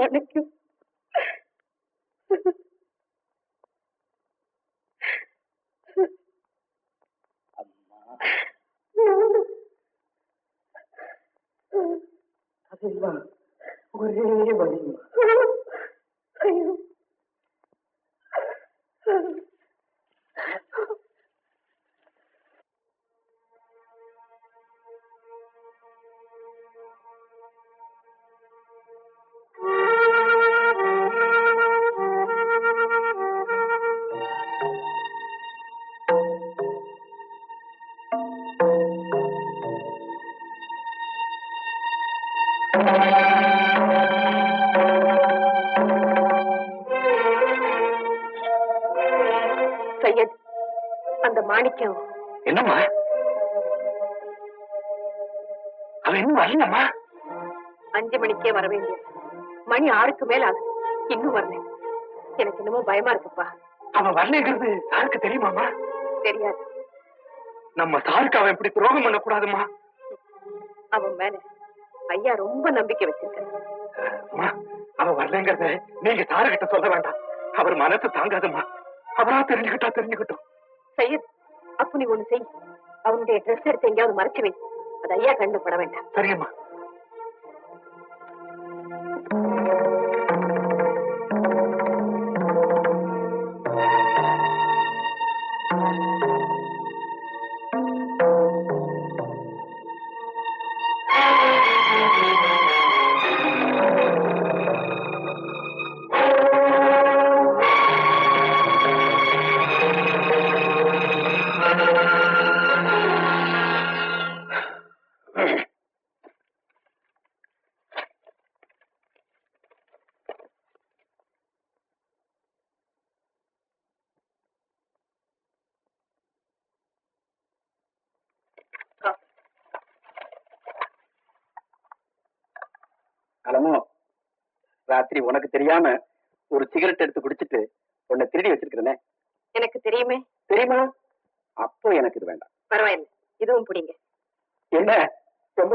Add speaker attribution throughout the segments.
Speaker 1: மாணிக்கம்
Speaker 2: அதெல்லாம் ஒரே வழி
Speaker 1: ஐயோ அந்த மாணிக்கம்.
Speaker 2: என்னம்மா? அவன் இன்னும் வரலம்மா
Speaker 1: அஞ்சு மணிக்கே வர வேண்டியது. மணி ஆறுக்கு மேல ஆகுது. இன்னும் வரல. எனக்கு என்னமோ பயமா இருக்குப்பா.
Speaker 2: அவன் வரலைங்கிறது சாருக்கு தெரியுமாமா
Speaker 1: தெரியாது.
Speaker 2: நம்ம சாருக்கு அவன் இப்படி துரோகம் பண்ணக்கூடாதுமா
Speaker 1: அவன் மேல ஐயா ரொம்ப நம்பிக்கை வச்சிருக்காரு.
Speaker 2: அம்மா அவன் வரலைங்கிறத நீங்க சாருகிட்ட சொல்ல வேண்டாம். அவர் மனசு தாங்காதும்மா. அவரா தெரிஞ்சுக்கிட்டா தெரிஞ்சுக்கிட்டோம்.
Speaker 1: சையத் அப்ப நீ ஒண்ணு செய். அவனுடைய ட்ரெஸ் எடுத்து எங்கேயாவது மறைச்சு வை. அது ஐயா கண்டு பட வேண்டாம்.
Speaker 2: சரியம்மா.
Speaker 3: அலமோ ராத்திரி உனக்கு தெரியாம ஒரு சிகரெட் எடுத்து குடிச்சிட்டு உன்னை திருடி வச்சிருக்கிறேனே.
Speaker 1: எனக்கு தெரியுமே.
Speaker 3: தெரியுமா? அப்போ எனக்கு இது வேண்டாம்.
Speaker 1: பரவாயில்லை.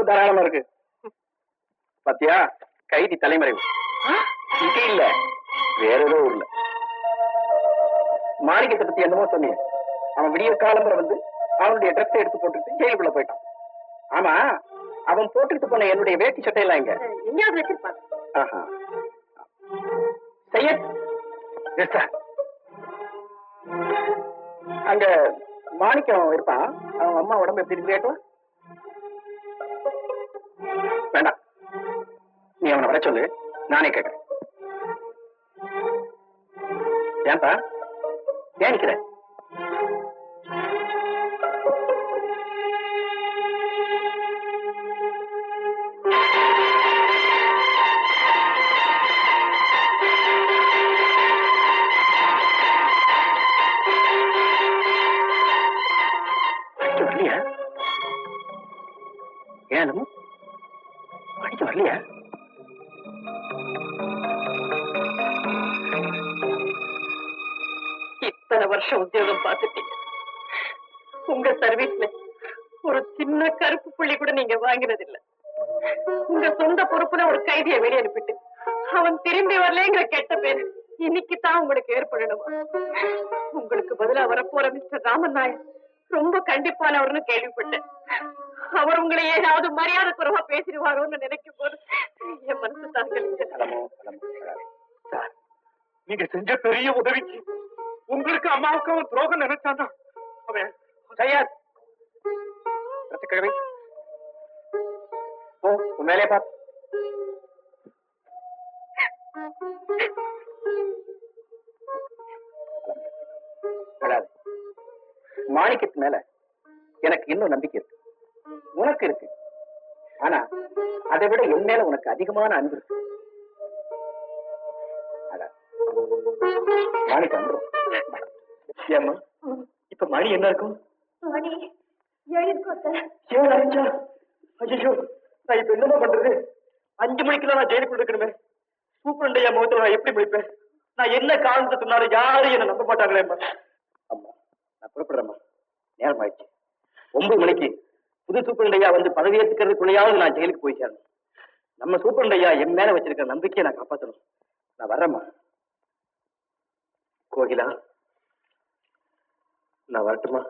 Speaker 3: தாராளமா இருக்கு. பாத்தியா? கைதி தலைமறைவு. இங்க இல்ல. வேற ஏதோ ஊர்ல. மாணிக்கத்தை பத்தி என்னமோ சொன்னீங்க. அவன் விடிய காலம்பர வந்து அவனுடைய ட்ரெஸ் எடுத்து போட்டுட்டு ஜெயிலுக்குள்ள போயிட்டான். ஆமா அவன் போட்டுக்கிட்டு போன என்னுடைய வேட்டி சட்டையெல்லாம் எங்க?
Speaker 1: எங்கேயாவது வச்சிருப்பாங்க
Speaker 3: ஆஹா. சையத். அங்க மாணிக்கம் இருப்பான். அவன் அம்மா உடம்பு எப்படி இருக்கு கேட்கலாம் வேண்டாம். நீ அவனை வர சொல்லு. நானே கேட்கிறேன். ஏன்பா? ஏன் நிக்கிற? வரலையா?
Speaker 1: இத்தனை வருஷம் உத்தியோகம் பார்த்துட்டீங்க. உங்க சர்வீஸ்ல ஒரு சின்ன கருப்பு புள்ளி கூட நீங்க வாங்கினது இல்ல உங்க சொந்த பொறுப்புல ஒரு கைதியை வெளியே அனுப்பிட்டு அவன் திரும்பி வரலங்கிற கெட்ட பேரு இன்னைக்கு தான் உங்களுக்கு ஏற்படணுமா? உங்களுக்கு பதிலா வரப்போற மிஸ்டர் ராமன் நாயர் ரொம்ப கண்டிப்பானவர்னு கேள்விப்பட்டேன். அவர் உங்களை ஏதாவது மரியாதை குறைவா பேசிடுவாரோன்னு நினைக்கும் போது என் மனசு தாங்கலிங்க
Speaker 2: நீங்க செஞ்ச பெரிய உதவிக்கு உங்களுக்கு அம்மாவுக்கு அவன் துரோகம் நினைச்சானா? அவன்
Speaker 3: சையத் ரசிக்கவே ஓ உன் மேலே பார். மாணிக்கத்து மேல எனக்கு இன்னும் நம்பிக்கை இருக்கு. உனக்கு இருக்கு. ஆனா அதை விட என் மேல உனக்கு அதிகமான அன்பு இருக்கு. வந்துரும். ஏம்மா இப்ப மணி என்ன இருக்கும்?
Speaker 1: மணி
Speaker 3: ஏன் அரைஞ்சா ஐயோ நான் இப்ப என்னமா பண்றது? அஞ்சு மணிக்கெல்லாம் நான் ஜெயிலுக்குள்ள இருக்கணுமே சூப்பரண்டையா முகத்துல நான் எப்படி முடிப்பேன் நான் என்ன காரணத்தை சொன்னாலும் யாரும் என்ன நம்ப மாட்டாங்களே அம்மா அம்மா நான் புறப்படுறேம்மா. நேரம் ஆயிடுச்சு. ஒன்பது மணிக்கு புது சூப்பரண்டையா வந்து பதவியேற்றுக்கிறதுக்குள்ளையாவது நான் ஜெயிலுக்கு போய் சேரணும். நம்ம சூப்பரண்ட் ஐயா என் மேல வச்சிருக்கிற நம்பிக்கையை நான் காப்பாத்தணும். நான் வர்றேம்மா. கோகிலா நான் வரட்டுமா?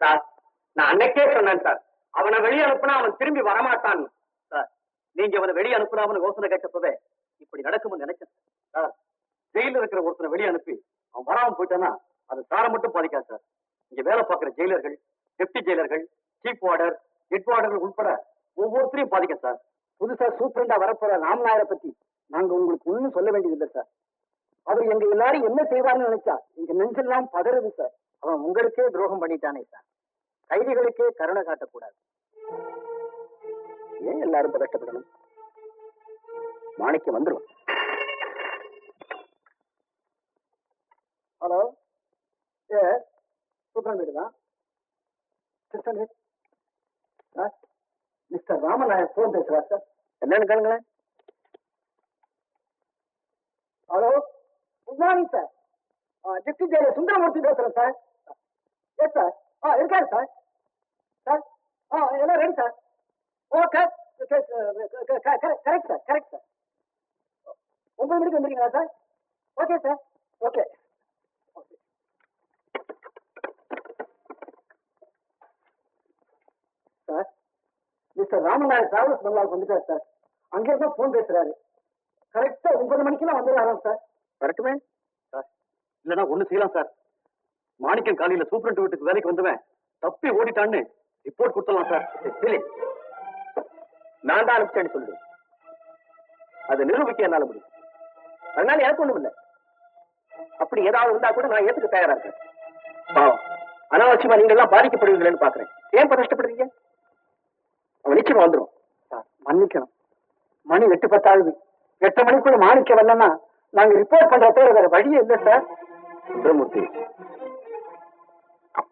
Speaker 3: சார் நான் அன்னைக்கே சொன்னேன் சார். அவனை வெளியே அனுப்புனா அவன் திரும்பி வரமாட்டான் நீங்க அவனை வெளியே அனுப்பலாம்னு யோசனை கேட்டப்பவே இப்படி நடக்கும்னு நினைச்சேன். சார் ஜெயில இருக்கிற ஒருத்தனை வெளியே அனுப்பி அவன் வராம போயிட்டானா அது சாரை மட்டும் பாதிக்காது சார். இங்க வேலை பார்க்கிற ஜெயிலர்கள் டெப்டி ஜெயிலர்கள் சீஃப் வார்டர் ஹெட் வார்டர்கள் உட்பட ஒவ்வொருத்தரையும் பாதிக்கும் சார். புதுசா சூப்பரண்டா வரப்போற ராம்நாயரை பத்தி நாங்க உங்களுக்கு ஒண்ணும் சொல்ல வேண்டியதில்லை சார். அவர் எங்க எல்லாரும் என்ன செய்வார்னு நினைச்சா எங்க நெஞ்செல்லாம் பதறுது சார். அவன் உங்களுக்கே துரோகம் பண்ணிட்டானே சார். கைதிகளுக்கே கருணை காட்டக்கூடாது. ஏன் எல்லாரும் இப்ப கஷ்டப்படணும்? மாணிக்கம் வந்துரும் ஹலோ? ஏ சூப்பர் வீடு தான் sister sir mister Rama Nair phone பேசுறார் சார். என்னன்னு கேளுங்களேன். Hello? Good morning sir. Deputy jailer Sundaramoorthy பேசுறேன் சார். Yes sir. ஆ இருக்காரு சார். சார் ஆ எல்லாம் ready sir. Okay correct sir correct sir ஒன்பது மணிக்கு வந்துருக்கீங்களா sir okay sir okay sir mister Rama Nair travels பங்களாவுக்கு வந்துட்டார் சார் அங்கே இருந்தா போன் பேசுறாரு. கரெக்டா ஒன்பது மணிக்கெல்லாம் வந்துடுறாராம் சார் வரட்டுமே? சார் இல்லைன்னா ஒண்ணு செய்யலாம் சார் மாணிக்கம் காலையில சூப்பரண்ட் வீட்டுக்கு வேலைக்கு வந்தவன். தப்பி ஓடிட்டான்னு ரிப்போர்ட் கொடுத்துடலாம் சார். நான் தான் அனுப்பிச்சேன்னு சொல்லுவேன் அதை நிரூபிக்க என்னால முடியும். அதனால எனக்கு ஒண்ணும் இல்லை. அப்படி ஏதாவது இருந்தா கூட நான் ஏத்துக்க தயாரா இருக்கேன். பாவம். அனாவசியமா நீங்க எல்லாம் பாதிக்கப்படுவீங்களேன்னு பாக்குறேன் ஏன் கஷ்டப்படுறீங்க? அவன் நிச்சயமா வந்துடும் மன்னிக்கணும். மணி எட்டு பத்தாவது எட்டு மணிக்குள்ள மாணிக்க வரலன்னா நாங்க ரிப்போர்ட் பண்ற தவிர வேற வழியே இல்லை சார். சுந்தரமூர்த்தி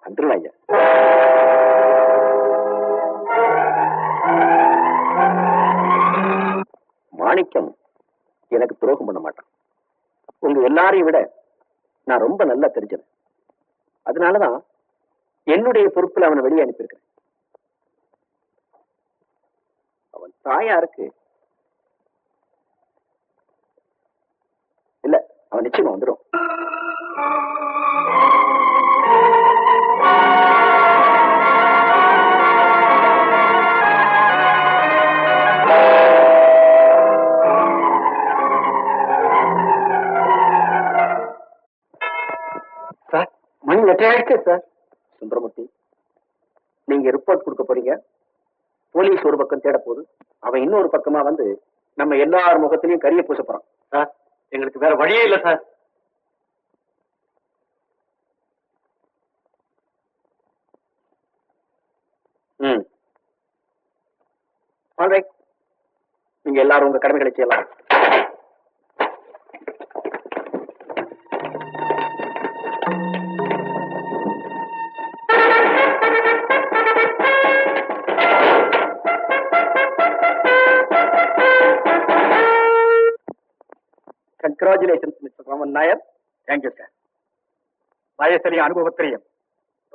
Speaker 3: வந்துடும் மாணிக்கம் எனக்கு துரோகம் பண்ண மாட்டான். உங்க எல்லாரையும் விட நான் ரொம்ப நல்லா தெரிஞ்சவன். அதனாலதான் என்னுடைய பொறுப்பில் அவனை வெளியே அனுப்பியிருக்கிறேன். அவன் தாயாருக்கு இல்ல அவன் நிச்சயமா வந்துடும் எட்டாயிடுச்சு சார்? சுந்தரமூர்த்தி நீங்க ரிப்போர்ட் கொடுக்க போறீங்க. போலீஸ் ஒரு பக்கம் தேட போகுது. அவன் இன்னொரு பக்கமா வந்து நம்ம எல்லார் முகத்திலையும் கரிய பூச போறான். சார் எங்களுக்கு வேற வழியே இல்ல சார். ம். ஆல்ரைட் நீங்க எல்லாரும் உங்க கடமைகளை செய்யலாம். Congratulations mister Raman Nair thank you sir வயசுலையும் அனுபவத்திலையும்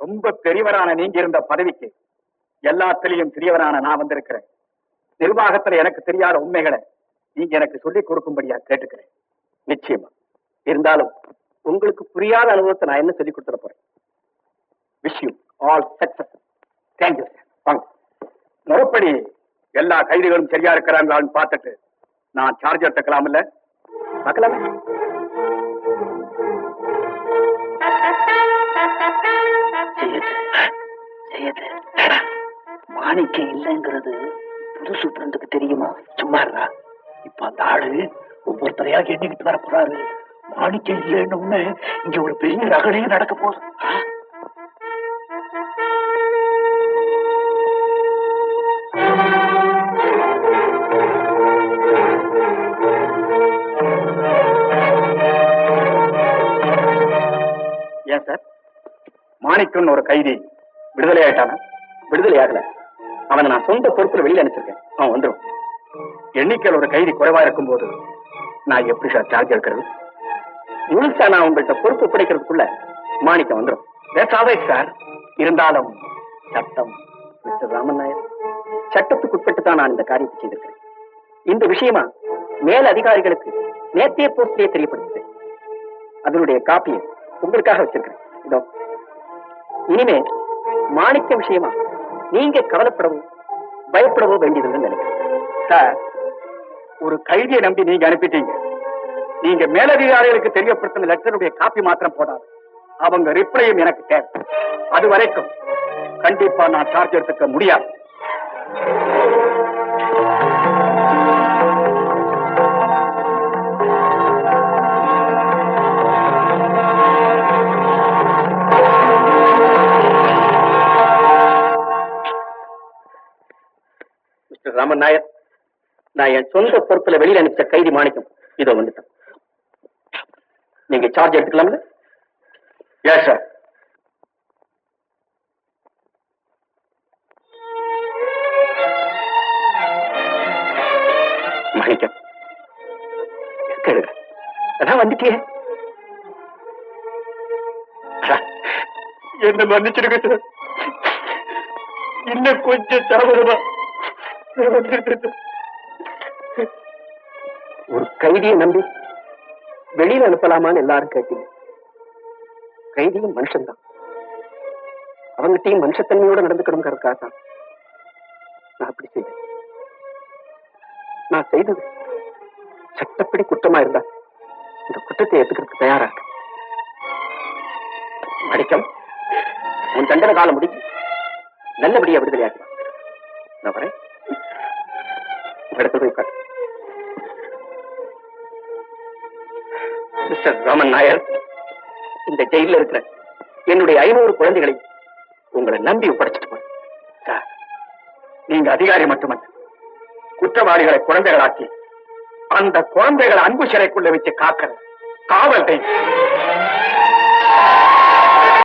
Speaker 3: ரொம்ப பெரியவரான நீங்க இருந்த பதவிக்கு எல்லாத்திலையும் பெரியவரான நான் வந்திருக்கிறேன். நிர்வாகத்துல எனக்கு தெரியாத உண்மைகளை நீங்க எனக்கு சொல்லிக் கொடுக்கும்படியா கேட்டுக்கிறேன். நிச்சயமா. இருந்தாலும் உங்களுக்கு புரியாத அனுபவத்தை நான் என்ன சொல்லிக் கொடுத்துட போறேன்? Wish you all success thank you sir வாங்க. முறைப்படி எல்லா கைதிகளும் சரியா இருக்கிறாங்களான்னு பார்த்துட்டு நான் சார்ஜர் தக்கலாம் இல்லை பார்க்கலாமே.
Speaker 4: மாணிக்கம் இல்லைங்கிறது புது சூப்பரண்டுக்கு தெரியுமா? சும்மா இருக்கா இப்ப அந்த ஆளு ஒவ்வொருத்தரையா எண்ணிக்கிட்டு வர போறாரு. மாணிக்கம் இல்லைன்னு இங்க ஒரு பெரிய ரகலையும் நடக்க போகுது.
Speaker 3: மாணிக்கம்னு ஒரு கைதி விடுதலை ஆயிட்டானா விடுதலை ஆகல அவனை நான் சொந்த பொறுப்புல வெளியில அனுப்பிச்சிருக்கேன். அவன் வந்துடும் எண்ணிக்கையில் ஒரு கைதி குறைவா இருக்கும் போது நான் எப்படி சார் சார்ஜ் எடுக்கிறது? முழுசா நான் உங்கள்கிட்ட பொறுப்பு பிடிக்கிறதுக்குள்ள மாணிக்கம் வந்துடும் பேசாவே சார் இருந்தாலும் சட்டம் மிஸ்டர் ராமன் நாயர். சட்டத்துக்குட்பட்டு தான் நான் இந்த காரியத்தை செய்திருக்கிறேன். இந்த விஷயமா மேல் அதிகாரிகளுக்கு நேத்தே போஸ்டிலே தெரியப்படுத்துகிறேன் அதனுடைய காப்பியை உங்களுக்காக வச்சிருக்கிறேன். இதோ. இனிமே மாணிக்க விஷயமா நீங்க கவலைப்படவோ பயப்படவோ வேண்டியதுன்னு நினைக்கிறேன். சார் ஒரு கைதியை நம்பி நீங்க அனுப்பிட்டீங்க. நீங்க மேலதிகாரிகளுக்கு தெரியப்படுத்தின லெட்டருடைய காப்பி மாத்திரம் போடாது அவங்க ரிப்ளையும் எனக்கு தேவை. அது வரைக்கும் கண்டிப்பா நான் சார்ஜ் எடுத்துக்க முடியாது. ராமன் நாயர் நான் என் சொந்த பொறுப்புல வெளியில அனுப்பிச்ச கைதி மாணிக்கம். இதோ வந்துட்டேன். நீங்க சார்ஜ் எடுத்துக்கலாம்ல? எஸ் சார் மாணிக்கம் கேளுங்க. அதான் வந்துட்டியே. என்ன மன்னிச்சிருக்க சார் இன்னும் கொஞ்சம் தாமதமா ஒரு கைதியை நம்பி வெளியில அனுப்பலாமான்னு எல்லாரும் கேட்டீங்க. கைதியும் மனுஷன்தான். அவங்கிட்டையும் மனுஷத்தன்மையோட நடந்துக்கணுங்கிறதுக்காக தான் நான் அப்படி செய்தேன். நான் செய்தது சட்டப்படி குற்றமா இருந்தா இந்த குற்றத்தை ஏத்துக்கிறதுக்கு தயாரா இருக்கு மடிக்கம் உன் தண்டனை காலம் முடிஞ்சு நல்லபடியா விடுதலையாக்குவா நான் வரேன். இடத்துல போய் மிஸ்டர் ராமன் நாயர் இந்த ஜெயில இருக்கிற என்னுடைய ஐநூறு குழந்தைகளை உங்களை நம்பி ஒப்படைச்சிட்டு போறேன். சார் நீங்க அதிகாரி மட்டுமல்ல குற்றவாளிகளை குழந்தைகளாக்கி அந்த குழந்தைகளை அன்பு சிறைக்குள்ள வச்சு காக்கிற காவல் தெய்வம்.